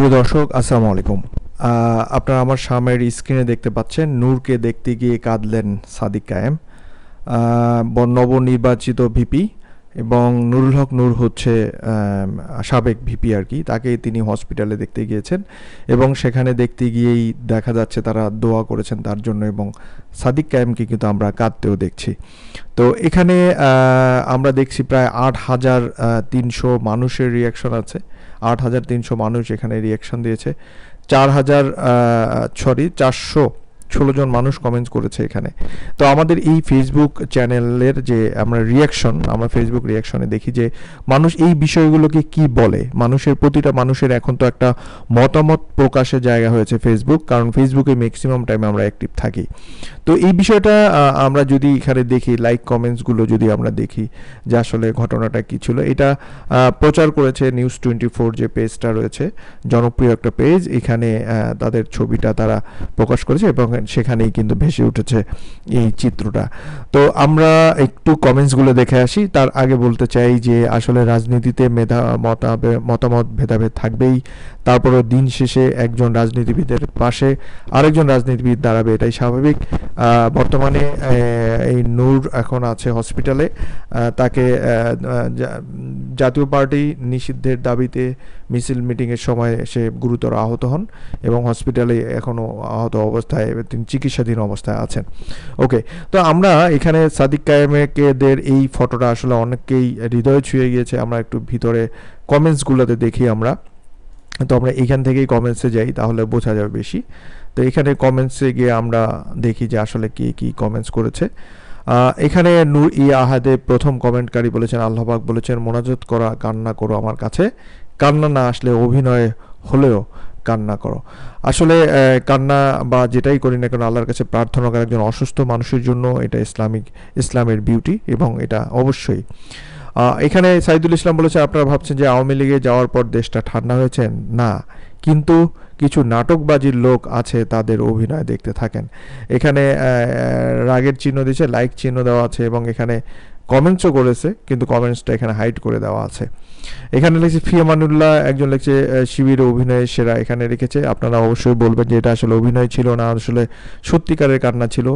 প্রিয় দর্শক, আসসালামু আলাইকুম। আপনারা আমার সামনের স্ক্রিনে দেখতে পাচ্ছেন নূরকে দেখতে গিয়ে কাঁদলেন সাদিক কায়েম। নবনির্বাচিত ভিপি এবং নুরুল হক নূর হচ্ছে সাবেক ভিপি আর কি। তাকে তিনি হসপিটালে দেখতে গিয়েছেন এবং সেখানে দেখতে গিয়েই দেখা যাচ্ছে তারা দোয়া করেছেন তার জন্য এবং সাদিক কায়েমকে কিন্তু আমরা কাঁদতেও দেখছি। তো এখানে আমরা দেখছি প্রায় আট হাজার তিনশো মানুষের রিয়াকশন আছে। আট হাজার তিনশো মানুষ এখানে রিয়াকশন দিয়েছে। চার হাজার সরি চারশো ষোলো জন মানুষ কমেন্টস করেছে এখানে। তো আমাদের এই ফেসবুক চ্যানেলের যে আমরা রিয়াকশন আমরা ফেসবুক রিয়াকশনে দেখি যে মানুষ এই বিষয়গুলোকে কি বলে? মানুষের প্রতিটা মানুষের এখন তো একটা মতামত প্রকাশের জায়গা হয়েছে ফেসবুক কারণ ফেসবুকে ম্যাক্সিমাম টাইমে আমরা অ্যাক্টিভ থাকি। তো এই বিষয়টা আমরা যদি এখানে দেখি লাইক কমেন্টসগুলো যদি আমরা দেখি যে আসলে ঘটনাটা কি ছিল, এটা প্রচার করেছে নিউজ টোয়েন্টি ফোর যে পেজটা রয়েছে, জনপ্রিয় একটা পেজ এখানে তাদের ছবিটা তারা প্রকাশ করেছে এবং সেখানেই কিন্তু ভেসে উঠেছে এই চিত্রটা। তো আমরা একটু কমেন্টসগুলো দেখে আসি। তার আগে বলতে চাই যে, আসলে রাজনীতিতে মেধা মতামত ভেদাভেদ থাকবেই। তারপরও দিন শেষে একজন রাজনীতিবিদের পাশে আরেকজন রাজনীতিবিদ দাঁড়াবে, এটাই স্বাভাবিক। বর্তমানে এই নূর এখন আছে হসপিটালে তাকে জাতীয় পার্টি নিষিদ্ধের দাবিতে মিছিল মিটিংয়ের সময় সে গুরুতর আহত হন এবং হসপিটালে এখনও আহত অবস্থায় তিনি চিকিৎসাধীন অবস্থায় আছেন। ওকে, তো আমরা এখানে সাদিক কায়েমেকেদের এই ফটোটা আসলে অনেককেই হৃদয় ছুঁয়ে গিয়েছে, আমরা একটু ভিতরে কমেন্টসগুলোতে দেখি আমরা। তো আমরা এখান থেকেই কমেন্টসে যাই, তাহলে বোঝা যাবে বেশি। তো এখানে কমেন্টসে গিয়ে আমরা দেখি যে আসলে কি কি কমেন্টস করেছে। এখানে নূর ই আহাদে প্রথম কমেন্টকারী বলেছেন আল্লাহবাক বলেছেন, মোনাজত করা, কান্না করো আমার কাছে। কান্না না আসলে অভিনয় হলেও কান্না করো। আসলে কান্না বা যেটাই করি না কেন আল্লাহর কাছে প্রার্থনা করা একজন অসুস্থ মানুষের জন্য এটা ইসলামিক, ইসলামের বিউটি এবং এটা অবশ্যই। এখানে সাইদুল ইসলাম বলেছে, আপনারা ভাবছেন যে আওয়ামী লীগে যাওয়ার পর দেশটা ঠান্ডা হয়েছে? না। কিন্তু কিছু নাটকবাজির লোক আছে, তাদের অভিনয় দেখতে থাকেন। এখানে রাগের চিহ্ন দিয়েছে লাইক চিহ্ন দেওয়া আছে এবং এখানে কমেন্টসও করেছে, কিন্তু কমেন্টসটা এখানে হাইড করে দেওয়া আছে। এখানে লিখছে ফিয়ামানুল্লাহ একজন লিখছে শিবিরে অভিনয়ের সেরা এখানে রেখেছে আপনারা অবশ্যই বলবেন যে এটা আসলে অভিনয় ছিল না, আসলে সত্যিকারের কান্না ছিল।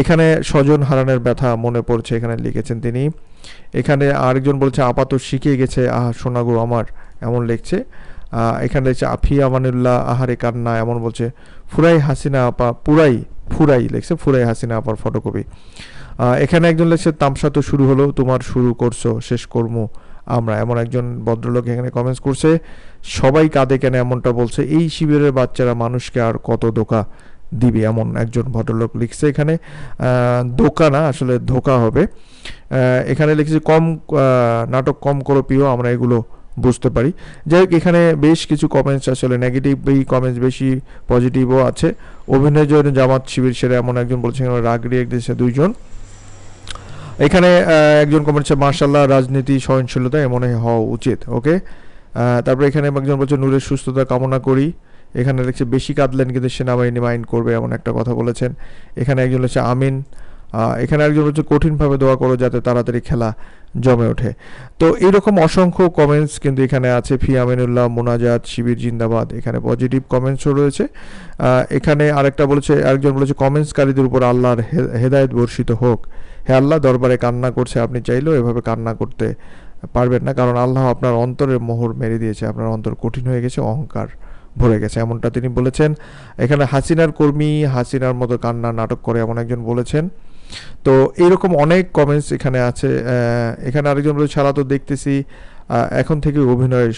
এখানে স্বজন হারানের ব্যথা মনে পড়ছে, এখানে লিখেছেন তিনি। এখানে আরেকজন বলছে আপাত শিখে গেছে, আহা সোনাগো আমার, এমন লিখছে। এখানে লিখছে আফিয়া আমানুল্লাহ আহারে কান্না, এমন বলছে, ফুরাই হাসিনা আপা, পুরাই, ফুরাই, লিখছে, ফুরাই হাসিনা আপার ফটোকপি এখানে একজন লিখছে, তামসা তো শুরু হলো, তোমার শুরু করছ, শেষ কর্ম আমরা। এমন একজন ভদ্রলোক এখানে কমেন্টস করছে, সবাই কাঁদে কেন এমনটা বলছে? এই শিবিরের বাচ্চারা মানুষকে আর কত ধোকা দিবে? এমন একজন ভদ্রলোক লিখছে এখানে। ধোকা না, আসলে ধোকা হবে। এখানে লিখেছে, কম নাটক কম করো প্রিয়, আমরা এগুলো বুঝতে পারি। যাই হোক, এখানে বেশ কিছু কমেন্টস আসলে নেগেটিভ এই কমেন্টস বেশি পজিটিভও আছে। অভিনয় জামাত শিবির সেরা এমন একজন বলছে, এখানে রাগ রিয়েক্ট দিয়েছে দুইজন। এখানে একজন কমেন্ট হচ্ছে মার্শাল্লাহ রাজনীতি সহনশীলতা এমন হওয়া উচিত। ওকে? তারপরে এখানে একজন বলছে, নূরের সুস্থতা কামনা করি। এখানে দেখছে, বেশি কাঁদলেন কিন্তু সেনাবাহিনী মাইন্ড করবে, এমন একটা কথা বলেছেন। এখানে একজন হচ্ছে আমিন। এখানে একজন হচ্ছে কঠিনভাবে দোয়া করো যাতে তাড়াতাড়ি খেলা জমে ওঠে। তো এইরকম অসংখ্য কমেন্টস কিন্তু এখানে আছে। ফি আমিনুল্লাহ, মোনাজাত, শিবির, জিন্দাবাদ, এখানে পজিটিভ কমেন্টসও রয়েছে। এখানে আরেকটা বলেছে, আরেকজন বলেছে, কমেন্টসকারীদের উপর আল্লাহর হেদায়ত বর্ষিত হোক। হে আল্লাহ, দরবারে কান্না করছে, আপনি চাইলেও এভাবে কান্না করতে পারবেন না। কারণ আল্লাহ আপনার অন্তরের মোহর মেরে দিয়েছে, আপনার অন্তর কঠিন হয়ে গেছে, অহংকার ভরে গেছে। এমনটা তিনি বলেছেন। এখানে হাসিনার কর্মী হাসিনার মতো কান্না নাটক করে এমন একজন বলেছেন তো এরকম অনেক কমেন্টস এখানে আছে এখানে আরেকজন বলেছে সারা তো দেখতেছি এখন থেকে অভিনয়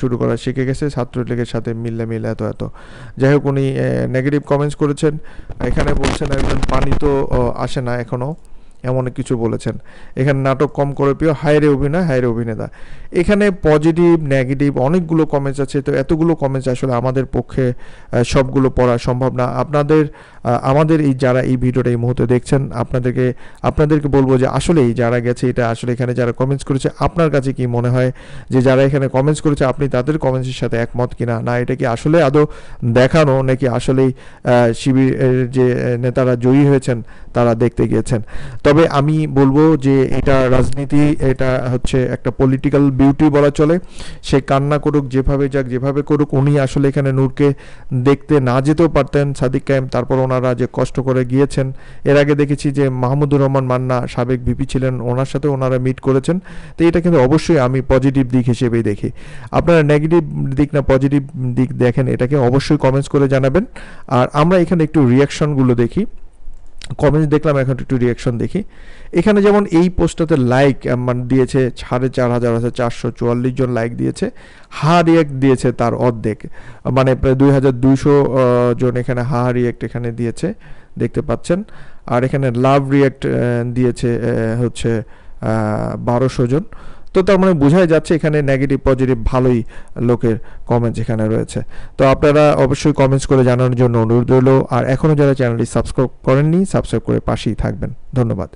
শুরু করা শিখে গেছে, ছাত্রলীগের সাথে মিললে মিলে এত এত। যাই হোক, উনি নেগেটিভ কমেন্টস করেছেন। এখানে বলছেন একজন পানি তো আসে না এখনও এমন কিছু বলেছেন। এখানে নাটক কম করে প্রিয় হায়রে অভিনয় হায়রে অভিনেতা। এখানে পজিটিভ নেগেটিভ অনেকগুলো কমেন্টস আছে, তো এতগুলো কমেন্টস আসলে আমাদের পক্ষে সবগুলো পড়া সম্ভব না। আপনাদের আমাদের এই যারা এই ভিডিওটা এই মুহূর্তে দেখছেন আপনাদেরকে আপনাদেরকে বলব যে আসলেই যারা গেছে এটা আসলে এখানে যারা কমেন্টস করেছে আপনার কাছে কি মনে হয় যে যারা এখানে কমেন্টস করেছে আপনি তাদের কমেন্টসের সাথে একমত কিনা? না এটা কি আসলে আদৌ দেখানো নাকি আসলেই আহ, শিবিরের যে নেতারা জয়ী হয়েছেন তারা দেখতে গিয়েছেন? তবে আমি বলব যে এটা রাজনীতি এটা হচ্ছে একটা পলিটিক্যাল বিউটি বলা চলে। সে কান্না করুক যেভাবে যাক যেভাবে করুক উনি আসলে এখানে নূরকে দেখতে না যেতেও পারতেন সাদিক কায়েম তারপর ওনারা যে কষ্ট করে গিয়েছেন, এর আগে দেখেছি যে মাহমুদুর রহমান মান্না সাবেক ভিপি ছিলেন, ওনার সাথে ওনারা মিট করেছেন। তো এটা কিন্তু অবশ্যই আমি পজিটিভ দিক হিসেবেই দেখি। আপনারা নেগেটিভ দিক না পজিটিভ দিক দেখেন, এটাকে অবশ্যই কমেন্টস করে জানাবেন। আর আমরা এখানে একটু রিয়াকশনগুলো দেখি। কমেন্টস দেখলাম, এখন একটু রিয়াকশন দেখি। এখানে যেমন এই পোস্টটাতে লাইক মানে দিয়েছে সাড়ে চার হাজার আছে চারশো চুয়াল্লিশ জন লাইক দিয়েছে। হা রিয়াক্ট দিয়েছে তার অর্ধেক। মানে প্রায় দুই হাজার দুইশো জন এখানে হা রিয়াক্ট এখানে দিয়েছে, দেখতে পাচ্ছেন। আর এখানে লাভ রিয়াক্ট দিয়েছে হচ্ছে বারোশো জন। তো তার মানে বোঝাই যাচ্ছে এখানে নেগেটিভ পজিটিভ ভালোই লোকের কমেন্টস এখানে রয়েছে। তো আপনারা অবশ্যই কমেন্টস করে জানানোর জন্য অনুরোধ রইল। আর এখনও যারা চ্যানেলটি সাবস্ক্রাইব করেননি সাবস্ক্রাইব করে পাশেই থাকবেন। ধন্যবাদ।